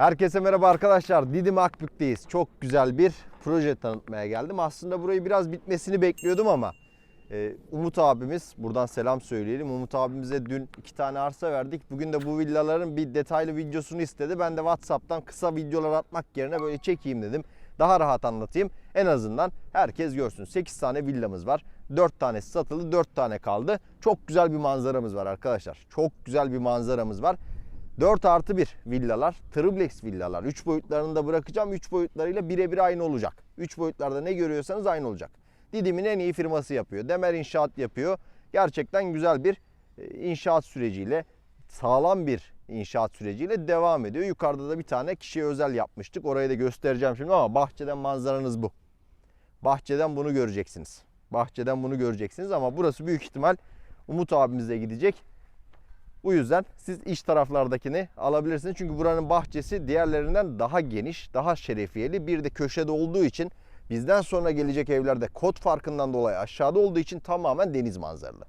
Herkese merhaba arkadaşlar. Didim Akbük'teyiz. Çok güzel bir proje tanıtmaya geldim. Aslında burayı biraz bitmesini bekliyordum ama e, Umut abimiz, buradan selam söyleyelim. Umut abimize dün iki tane arsa verdik. Bugün de bu villaların bir detaylı videosunu istedi. Ben de WhatsApp'tan kısa videolar atmak yerine böyle çekeyim dedim. Daha rahat anlatayım. En azından herkes görsün. 8 tane villamız var. 4 tanesi satıldı, 4 tane kaldı. Çok güzel bir manzaramız var arkadaşlar. Çok güzel bir manzaramız var. 4 artı 1 villalar, triplex villalar. 3 boyutlarını da bırakacağım. 3 boyutlarıyla birebir aynı olacak. 3 boyutlarda ne görüyorsanız aynı olacak. Didim'in en iyi firması yapıyor. Demer İnşaat yapıyor. Gerçekten güzel bir e, inşaat süreciyle, sağlam bir inşaat süreciyle devam ediyor. Yukarıda da bir tane kişiye özel yapmıştık. Orayı da göstereceğim şimdi ama bahçeden manzaranız bu. Bahçeden bunu göreceksiniz. Bahçeden bunu göreceksiniz ama burası büyük ihtimal Umut abimize gidecek. Bu yüzden siz iç taraflardakini alabilirsiniz. Çünkü buranın bahçesi diğerlerinden daha geniş, daha şerefiyeli. Bir de köşede olduğu için bizden sonra gelecek evlerde kod farkından dolayı aşağıda olduğu için tamamen deniz manzaralı.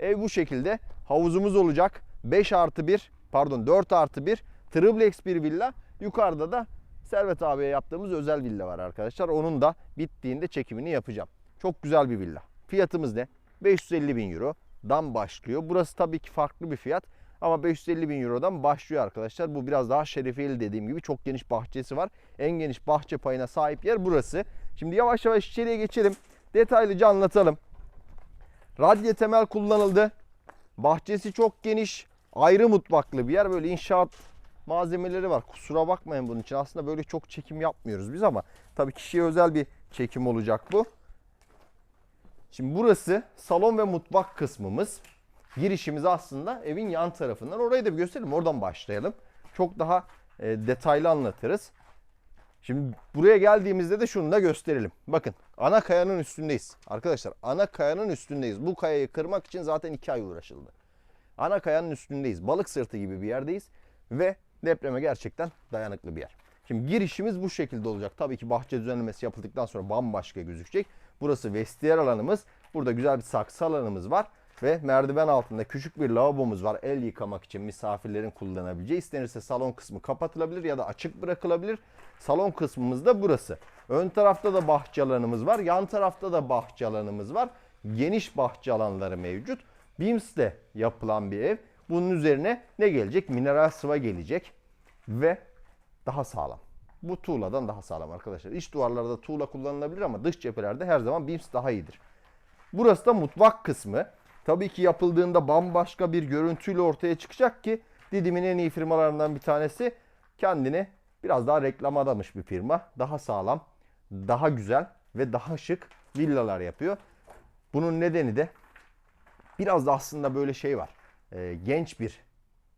Ev bu şekilde. Havuzumuz olacak. 5 artı 1 pardon 4 artı 1 triplex bir villa. Yukarıda da Servet abiye yaptığımız özel villa var arkadaşlar. Onun da bittiğinde çekimini yapacağım. Çok güzel bir villa. Fiyatımız ne? 550 bin euro dan başlıyor. Burası tabii ki farklı bir fiyat ama 550 bin eurodan başlıyor arkadaşlar. Bu biraz daha şerefiyeli dediğim gibi çok geniş bahçesi var. En geniş bahçe payına sahip yer burası. Şimdi yavaş yavaş içeriye geçelim. Detaylıca anlatalım. Radye temel kullanıldı. Bahçesi çok geniş. Ayrı mutfaklı bir yer. Böyle inşaat malzemeleri var. Kusura bakmayın bunun için. Aslında böyle çok çekim yapmıyoruz biz ama tabii kişiye özel bir çekim olacak bu. Şimdi burası salon ve mutfak kısmımız. Girişimiz aslında evin yan tarafından. Orayı da bir gösterelim. Oradan başlayalım. Çok daha e, detaylı anlatırız. Şimdi buraya geldiğimizde de şunu da gösterelim. Bakın ana kayanın üstündeyiz. Arkadaşlar ana kayanın üstündeyiz. Bu kayayı kırmak için zaten iki ay uğraşıldı. Ana kayanın üstündeyiz. Balık sırtı gibi bir yerdeyiz. Ve depreme gerçekten dayanıklı bir yer. Şimdi girişimiz bu şekilde olacak. Tabii ki bahçe düzenlemesi yapıldıktan sonra bambaşka gözükecek. Burası vestiyer alanımız. Burada güzel bir saksı alanımız var. Ve merdiven altında küçük bir lavabomuz var. El yıkamak için misafirlerin kullanabileceği. İstenirse salon kısmı kapatılabilir ya da açık bırakılabilir. Salon kısmımız da burası. Ön tarafta da bahçe alanımız var. Yan tarafta da bahçe alanımız var. Geniş bahçe alanları mevcut. Bims'le yapılan bir ev. Bunun üzerine ne gelecek? Mineral sıva gelecek. Ve daha sağlam. Bu tuğladan daha sağlam arkadaşlar. İç duvarlarda tuğla kullanılabilir ama dış cephelerde her zaman Bims daha iyidir. Burası da mutfak kısmı. Tabii ki yapıldığında bambaşka bir görüntüyle ortaya çıkacak ki Didim'in en iyi firmalarından bir tanesi kendini biraz daha reklam adamış bir firma. Daha sağlam, daha güzel ve daha şık villalar yapıyor. Bunun nedeni de biraz da aslında böyle şey var. Ee, genç bir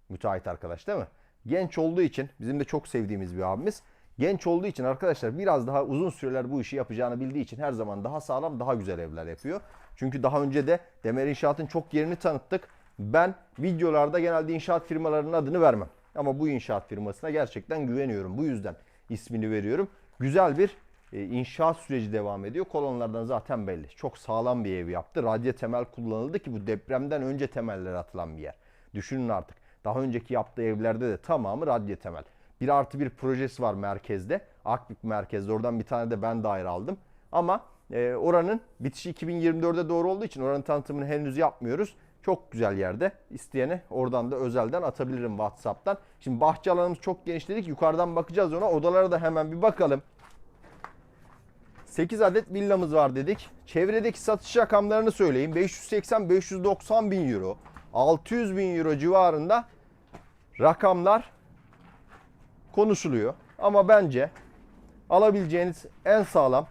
müteahhit arkadaş değil mi? Genç olduğu için bizim de çok sevdiğimiz bir abimiz. Genç olduğu için arkadaşlar biraz daha uzun süreler bu işi yapacağını bildiği için her zaman daha sağlam, daha güzel evler yapıyor. Çünkü daha önce de Demer İnşaat'ın çok yerini tanıttık. Ben videolarda genelde inşaat firmalarının adını vermem. Ama bu inşaat firmasına gerçekten güveniyorum. Bu yüzden ismini veriyorum. Güzel bir e, inşaat süreci devam ediyor. Kolonlardan zaten belli. Çok sağlam bir ev yaptı. Radye temel kullanıldı ki bu depremden önce temeller atılan bir yer. Düşünün artık. Daha önceki yaptığı evlerde de tamamı radye temel. Bir artı bir projesi var merkezde. Akbük merkezde. Oradan bir tane de ben daire aldım. Ama e, oranın bitişi 2024'e doğru olduğu için oranın tanıtımını henüz yapmıyoruz. Çok güzel yerde. İsteyene oradan da özelden atabilirim WhatsApp'tan. Şimdi bahçe alanımız çok geniş dedik. Yukarıdan bakacağız ona. Odalara da hemen bir bakalım. 8 adet villamız var dedik. Çevredeki satış rakamlarını söyleyeyim. 580-590 bin euro, 600 bin euro civarında rakamlar konuşuluyor. Ama bence alabileceğiniz en sağlam,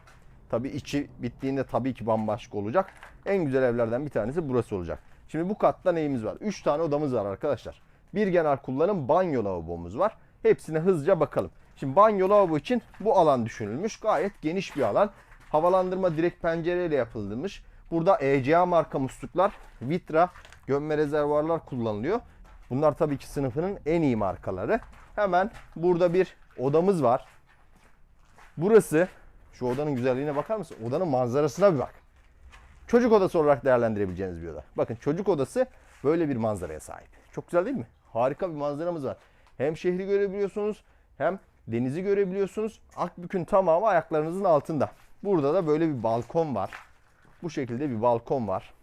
tabii içi bittiğinde tabii ki bambaşka olacak. En güzel evlerden bir tanesi burası olacak. Şimdi bu katta neyimiz var? 3 tane odamız var arkadaşlar. Bir genel kullanım banyo lavabomuz var. Hepsine hızlıca bakalım. Şimdi banyo lavabo için bu alan düşünülmüş. Gayet geniş bir alan. Havalandırma direkt pencereyle yapılmış. Burada ECA marka musluklar, Vitra, gömme rezervuarlar kullanılıyor. Bunlar tabii ki sınıfının en iyi markaları. Hemen burada bir odamız var. Burası, şu odanın güzelliğine bakar mısın? Odanın manzarasına bir bak. Çocuk odası olarak değerlendirebileceğiniz bir oda. Bakın çocuk odası böyle bir manzaraya sahip. Çok güzel değil mi? Harika bir manzaramız var. Hem şehri görebiliyorsunuz hem denizi görebiliyorsunuz. Akbük'ün tamamı ayaklarınızın altında. Burada da böyle bir balkon var. Bu şekilde bir balkon var.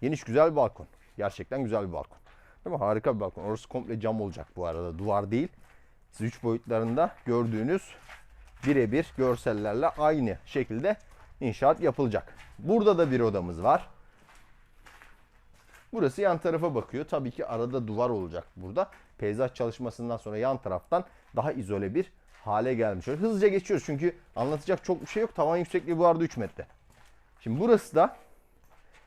Geniş güzel bir balkon. Gerçekten güzel bir balkon. Değil mi? Harika bir balkon. Orası komple cam olacak bu arada. Duvar değil. Siz üç boyutlarında gördüğünüz birebir görsellerle aynı şekilde inşaat yapılacak. Burada da bir odamız var. Burası yan tarafa bakıyor. Tabii ki arada duvar olacak burada. Peyzaj çalışmasından sonra yan taraftan daha izole bir hale gelmiş. Şöyle hızlıca geçiyoruz çünkü anlatacak çok bir şey yok. Tavan yüksekliği bu arada 3 metre. Şimdi burası da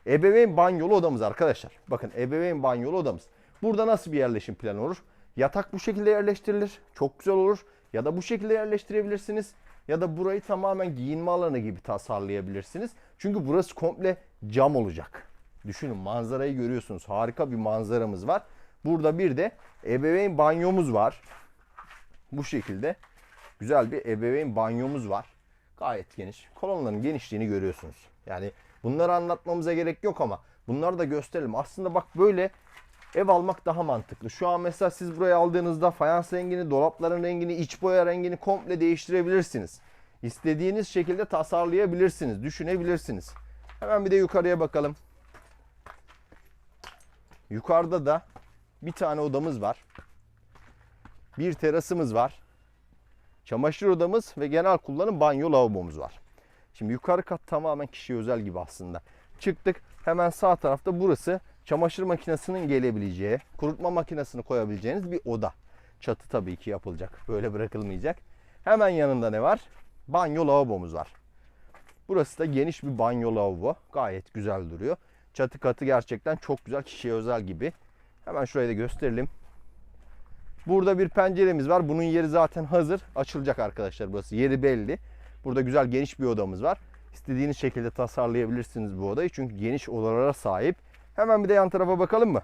ebeveyn banyolu odamız arkadaşlar. Bakın ebeveyn banyolu odamız. Burada nasıl bir yerleşim planı olur? Yatak bu şekilde yerleştirilir. Çok güzel olur. Ya da bu şekilde yerleştirebilirsiniz. Ya da burayı tamamen giyinme alanı gibi tasarlayabilirsiniz. Çünkü burası komple cam olacak. Düşünün manzarayı görüyorsunuz. Harika bir manzaramız var. Burada bir de ebeveyn banyomuz var. Bu şekilde güzel bir ebeveyn banyomuz var. Gayet geniş. Kolonların genişliğini görüyorsunuz. Yani bunları anlatmamıza gerek yok ama bunları da gösterelim. Aslında bak böyle ev almak daha mantıklı. Şu an mesela siz buraya aldığınızda fayans rengini, dolapların rengini, iç boya rengini komple değiştirebilirsiniz. İstediğiniz şekilde tasarlayabilirsiniz, düşünebilirsiniz. Hemen bir de yukarıya bakalım. Yukarıda da bir tane odamız var. Bir terasımız var. Çamaşır odamız ve genel kullanım banyo lavabomuz var. Şimdi yukarı kat tamamen kişiye özel gibi aslında. Çıktık hemen sağ tarafta burası çamaşır makinesinin gelebileceği, kurutma makinesini koyabileceğiniz bir oda. Çatı tabii ki yapılacak. Böyle bırakılmayacak. Hemen yanında ne var? Banyo lavabomuz var. Burası da geniş bir banyo lavabo. Gayet güzel duruyor. Çatı katı gerçekten çok güzel kişiye özel gibi. Hemen şurayı da gösterelim. Burada bir penceremiz var. Bunun yeri zaten hazır. Açılacak arkadaşlar burası. Yeri belli. Burada güzel geniş bir odamız var. İstediğiniz şekilde tasarlayabilirsiniz bu odayı. Çünkü geniş odalara sahip. Hemen bir de yan tarafa bakalım mı?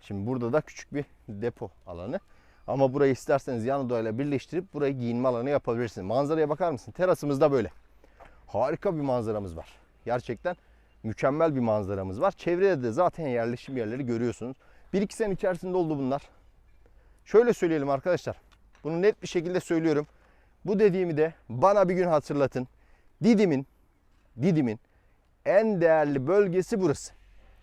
Şimdi burada da küçük bir depo alanı. Ama burayı isterseniz yan odayla birleştirip burayı giyinme alanı yapabilirsiniz. Manzaraya bakar mısın? Terasımız da böyle. Harika bir manzaramız var. Gerçekten mükemmel bir manzaramız var. Çevrede de zaten yerleşim yerleri görüyorsunuz. 1-2 sene içerisinde oldu bunlar. Şöyle söyleyelim arkadaşlar. Bunu net bir şekilde söylüyorum. Bu dediğimi de bana bir gün hatırlatın. Didim'in Didim'in en değerli bölgesi burası.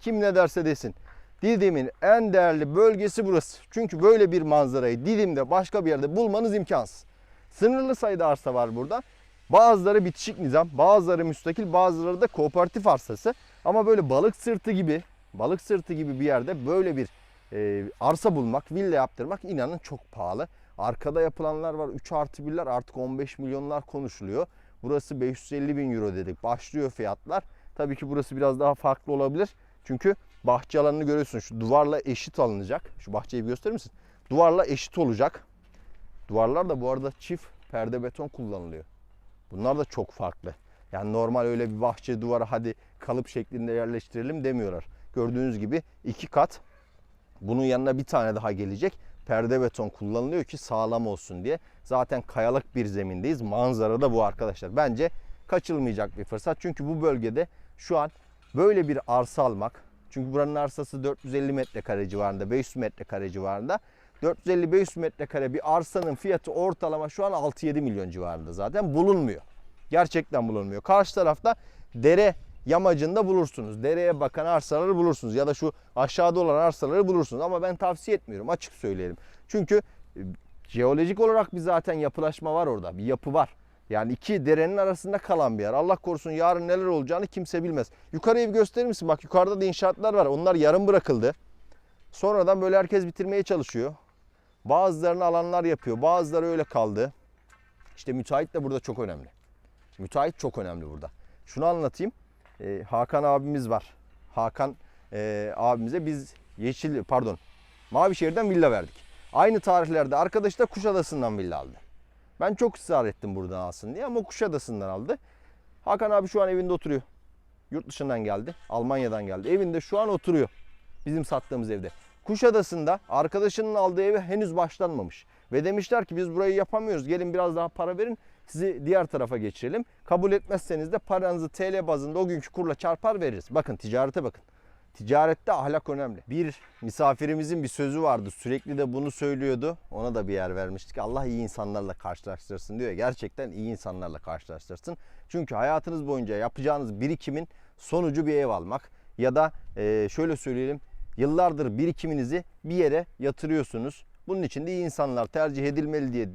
Kim ne derse desin. Didim'in en değerli bölgesi burası. Çünkü böyle bir manzarayı Didim'de başka bir yerde bulmanız imkansız. Sınırlı sayıda arsa var burada. Bazıları bitişik nizam, bazıları müstakil, bazıları da kooperatif arsası. Ama böyle balık sırtı gibi, balık sırtı gibi bir yerde böyle bir e, arsa bulmak, villa yaptırmak inanın çok pahalı. Arkada yapılanlar var. 3 artı 1'ler artık 15 milyonlar konuşuluyor. Burası 550 bin euro dedik. Başlıyor fiyatlar. Tabii ki burası biraz daha farklı olabilir. Çünkü bahçe alanını görüyorsun. Şu duvarla eşit alınacak. Şu bahçeyi bir gösterir misin? Duvarla eşit olacak. Duvarlar da bu arada çift perde beton kullanılıyor. Bunlar da çok farklı. Yani normal öyle bir bahçe duvara hadi kalıp şeklinde yerleştirelim demiyorlar. Gördüğünüz gibi iki kat. Bunun yanına bir tane daha gelecek. Perde beton kullanılıyor ki sağlam olsun diye. Zaten kayalık bir zemindeyiz. Manzara da bu arkadaşlar. Bence kaçılmayacak bir fırsat. Çünkü bu bölgede şu an böyle bir arsa almak. Çünkü buranın arsası 450 metrekare civarında, 500 metrekare civarında. 450-500 metrekare bir arsanın fiyatı ortalama şu an 6-7 milyon civarında zaten bulunmuyor. Gerçekten bulunmuyor. Karşı tarafta dere yamacında bulursunuz. Dereye bakan arsaları bulursunuz ya da şu aşağıda olan arsaları bulursunuz. Ama ben tavsiye etmiyorum açık söyleyelim. Çünkü e, jeolojik olarak bir zaten yapılaşma var orada. Bir yapı var. Yani iki derenin arasında kalan bir yer. Allah korusun yarın neler olacağını kimse bilmez. Yukarıyı bir gösterir misin? Bak yukarıda da inşaatlar var. Onlar yarım bırakıldı. Sonradan böyle herkes bitirmeye çalışıyor. Bazılarını alanlar yapıyor. Bazıları öyle kaldı. İşte müteahhit de burada çok önemli. Müteahhit çok önemli burada. Şunu anlatayım. Ee, Hakan abimiz var. Hakan e, abimize biz Yeşil pardon Mavişehir'den villa verdik. Aynı tarihlerde arkadaş da Kuşadası'ndan villa aldı. Ben çok ısrar ettim buradan alsın diye ama Kuşadası'ndan aldı. Hakan abi şu an evinde oturuyor. Yurt dışından geldi. Almanya'dan geldi. Evinde şu an oturuyor. Bizim sattığımız evde. Kuşadası'nda arkadaşının aldığı evi henüz başlanmamış. Ve demişler ki biz burayı yapamıyoruz. Gelin biraz daha para verin. Sizi diğer tarafa geçirelim. Kabul etmezseniz de paranızı TL bazında o günkü kurla çarpar veririz. Bakın ticarete bakın. Ticarette ahlak önemli. Bir misafirimizin bir sözü vardı. Sürekli de bunu söylüyordu. Ona da bir yer vermiştik. Allah iyi insanlarla karşılaştırsın diyor. Gerçekten iyi insanlarla karşılaştırsın. Çünkü hayatınız boyunca yapacağınız birikimin sonucu bir ev almak ya da e, şöyle söyleyelim yıllardır birikiminizi bir yere yatırıyorsunuz. Bunun için de iyi insanlar tercih edilmeli diye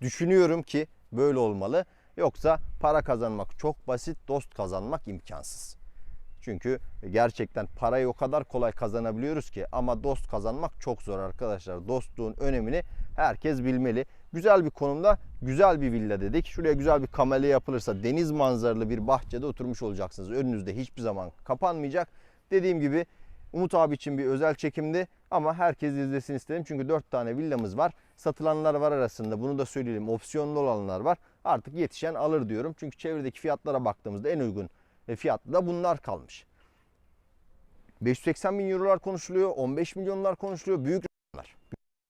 düşünüyorum ki böyle olmalı. Yoksa para kazanmak çok basit, dost kazanmak imkansız. Çünkü gerçekten parayı o kadar kolay kazanabiliyoruz ki ama dost kazanmak çok zor arkadaşlar. Dostluğun önemini herkes bilmeli. Güzel bir konumda güzel bir villa dedik. Şuraya güzel bir kamelya yapılırsa deniz manzaralı bir bahçede oturmuş olacaksınız. Önünüzde hiçbir zaman kapanmayacak. Dediğim gibi Umut abi için bir özel çekimdi ama herkes izlesin istedim. Çünkü 4 tane villamız var. Satılanlar var arasında. Bunu da söyleyelim. Opsiyonlu olanlar var. Artık yetişen alır diyorum. Çünkü çevredeki fiyatlara baktığımızda en uygun fiyatlı da bunlar kalmış. 580 bin eurolar konuşuluyor, 15 milyonlar konuşuluyor. Büyük rakamlar.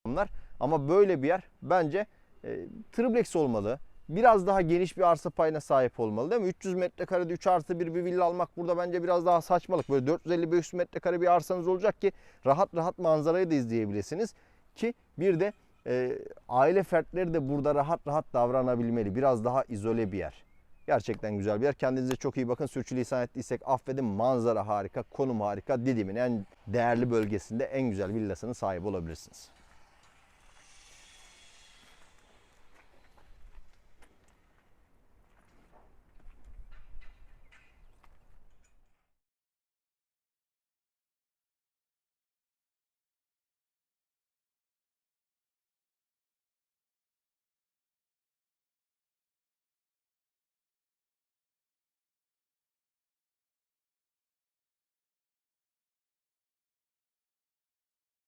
Rakamlar. Ama böyle bir yer bence e, triplex olmalı. Biraz daha geniş bir arsa payına sahip olmalı değil mi? 300 metrekarede 3 artı 1 bir villa almak burada bence biraz daha saçmalık. Böyle 450-500 metrekare bir arsanız olacak ki rahat rahat manzarayı da izleyebilirsiniz. Ki bir de e, aile fertleri de burada rahat rahat davranabilmeli. Biraz daha izole bir yer. Gerçekten güzel bir yer. Kendinize çok iyi bakın. Sürçülisan ettiysek affedin. Manzara harika, konum harika. Didim'in en değerli bölgesinde en güzel villasının sahibi olabilirsiniz.